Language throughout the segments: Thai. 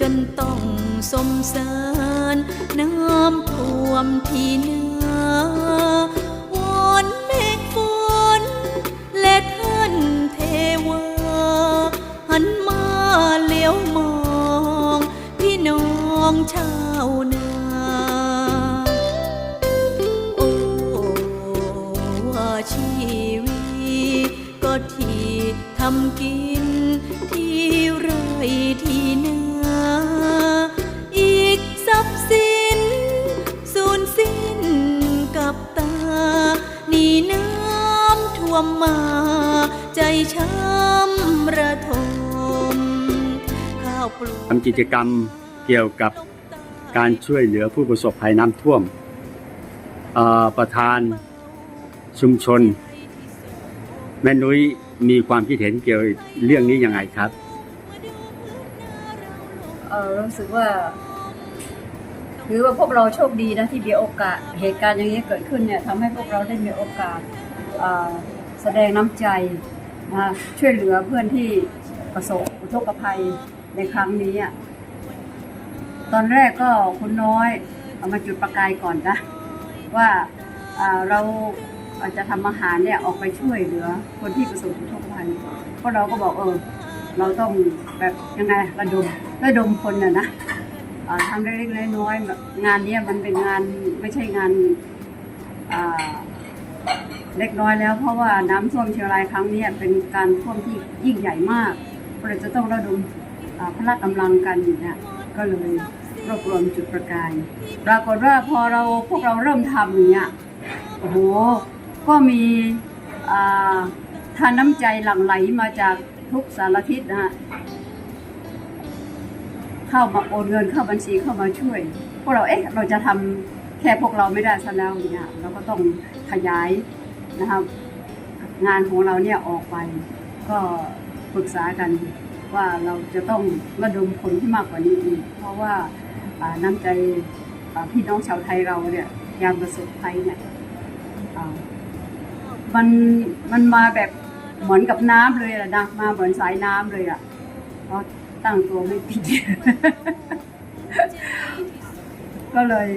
จนต้องสมสารน้ำท่วมที่เนื้อวอนเมฆฝนและท่านเทวาหันมาเลี้ยวมอง พี่น้องชาวนาโอ้ว่าชีวิตก็ที่ทำกินที่ไรที่นา วมมา ใจช้ำระทมข้าวปลูกทำกิจกรรมเกี่ยวกับการช่วยเหลือผู้ประสบภัยน้ำท่วมเอ่อประธานชุมชน แม่นุ้ยมีความคิดเห็นเกี่ยวกับเรื่องนี้ยังไงครับเออรู้สึกว่าถือว่าพวกเราโชคดีนะที่มีโอกาสเหตุการณ์อย่างนี้เกิดขึ้นเนี่ยทำให้พวกเราได้มีโอกาสเอ่อ แสดงน้ำใจนะช่วยเหลือเพื่อนที่ประสบอุทกภัยในครั้งนี้อะตอนแรกก็คุณน้อยเอามาจุดประกายก่อนนะว่าเอ่อเราจะทำอาหารเนี่ยออกไปช่วยเหลือคนที่ประสบอุทกภัยเพราะเราก็บอกเออเราต้องแบบยังไงระดมระดมคนน่ะนะทำเล็กๆน้อยๆแบบงานนี้มันเป็นงานไม่ใช่งานอ่า เล็กน้อยแล้ว เพราะว่าน้ำท่วมเชียงรายครั้งนี้เป็นการท่วมที่ยิ่งใหญ่มากเราจะต้องระดมพละกำลังกันอยู่นี่ยก็เลยรวบรวมจุดประกายปรากฏว่าพอเราพวกเราเริ่มทำเนี่ยโอ้โหก็มีทานน้ำใจหลั่งไหลมาจากทุกสารทิศนะฮะเข้ามาโอนเงินเข้าบัญชีเข้ามาช่วย พวกเราเอ๊ะเราจะทำแค่พวกเราไม่ได้ซะแล้วเนี่ยเราก็ต้องขยาย นะครับ งานของเราเนี่ยออกไป ก็ปรึกษากันว่าเราจะต้องระดมคนที่มากกว่านี้อีก เพราะว่าน้ำใจพี่น้องชาวไทยเราเนี่ยยามประสบภัยเนี่ยมันมันมาแบบเหมือนกับน้ำเลยอะนะมาเหมือนสายน้ำเลยอะเพราะตั้งตัวไม่ผิดก็เลย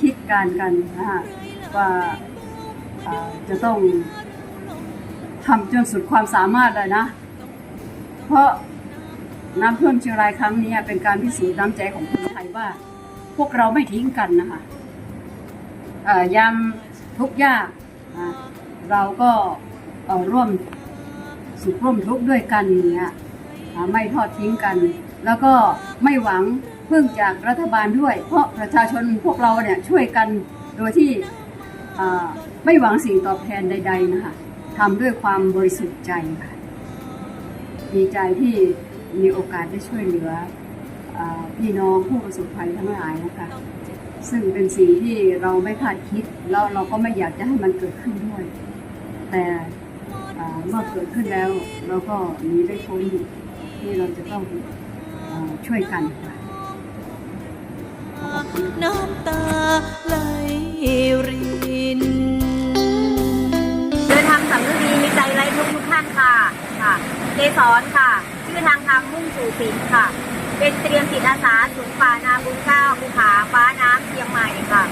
คิดการกันนะฮะว่า จะต้องทำจนสุดความสามารถเลยนะ เพราะน้ำท่วมเชียงรายครั้งนี้เป็นการพิสูจน์น้ำใจของคนไทยว่า พวกเราไม่ทิ้งกันนะคะยามทุกยากเราก็ร่วมสุขร่วมทุกข์ด้วยกันอย่างเงี้ยไม่ทอดทิ้งกัน แล้วก็ไม่หวังพึ่งจากรัฐบาลด้วย เพราะประชาชนพวกเราเนี่ยช่วยกันโดยที่ ไม่หวังสิ่งตอบแทนใด ๆ นะคะทำด้วยความบริสุทธิ์ใจค่ะดีใจที่มีโอกาสได้ช่วยเหลืออพี่น้องผู้ประสบภัยทั้งหลายนะคะ ซึ่งเป็นสิ่งที่เราไม่คาดคิดแล้วเราก็ไม่อยากจะให้มันเกิดขึ้นด้วย แต่เมื่อเกิดขึ้นแล้วเราก็หนีได้พ้นที่เราจะต้องอช่วยกันค่ะน้ำตา เกสรค่ะ ชื่อทางทางมุ่งสู่สินค่ะ เป็นเตรียมจิตอาสาศูนย์ป่านาบุญเก้าภูผาฟ้าน้ำเชียงใหม่ค่ะ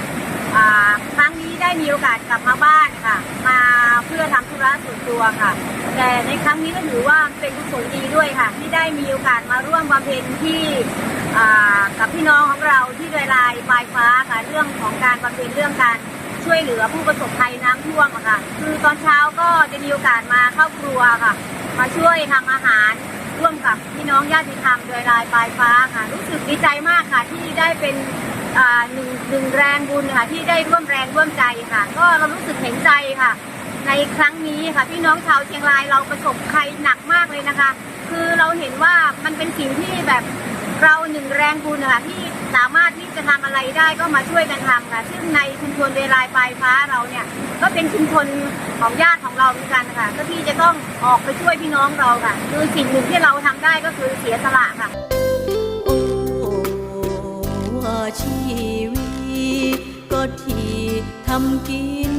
ครั้งนี้ได้มีโอกาสกลับมาบ้านค่ะ มาเพื่อทำธุระส่วนตัวค่ะ แต่ในครั้งนี้ก็ถือว่าเป็นกุศลดีด้วยค่ะ ที่ได้มีโอกาสมาร่วมบำเพ็ญที่กับพี่น้องของเราที่รายลายปลายฟ้าค่ะเรื่องของการบำเพ็ญเรื่องการช่วยเหลือผู้ประสบภัยน้ำท่วมค่ะ คือตอนเช้าก็จะมีโอกาสมาเข้าครัวค่ะ มาช่วยทำอาหารร่วมกับพี่น้องญาติธรรมโดยรายปลายฟ้าค่ะ รู้สึกดีใจมากค่ะที่ได้เป็นอ่าหนึ่งหนึ่งแรงบุญค่ะที่ได้ร่วมแรงร่วมใจค่ะ ก็เรารู้สึกเห็นใจค่ะ ในครั้งนี้ค่ะพี่น้องชาวเชียงรายเราประสบภัยหนักมากเลยนะคะ คือเราเห็นว่ามันเป็นสิ่งที่แบบ เราหนึ่งแรงบุญนะคะที่สามารถที่จะทำอะไรได้ก็มาช่วยกันทำค่ะซึ่งในชุมชนเวลายปลายฟ้าเราเนี่ยก็เป็นชุมชนของญาติของเราเหมือนกันค่ะก็ที่จะต้องออกไปช่วยพี่น้องเราค่ะ คือสิ่งหนึ่งที่เราทำได้ก็คือเสียสละค่ะชีวิตก็ที่ทำกิน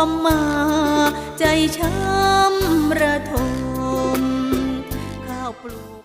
วมมา ใจช้ำระทมข้าวปลูก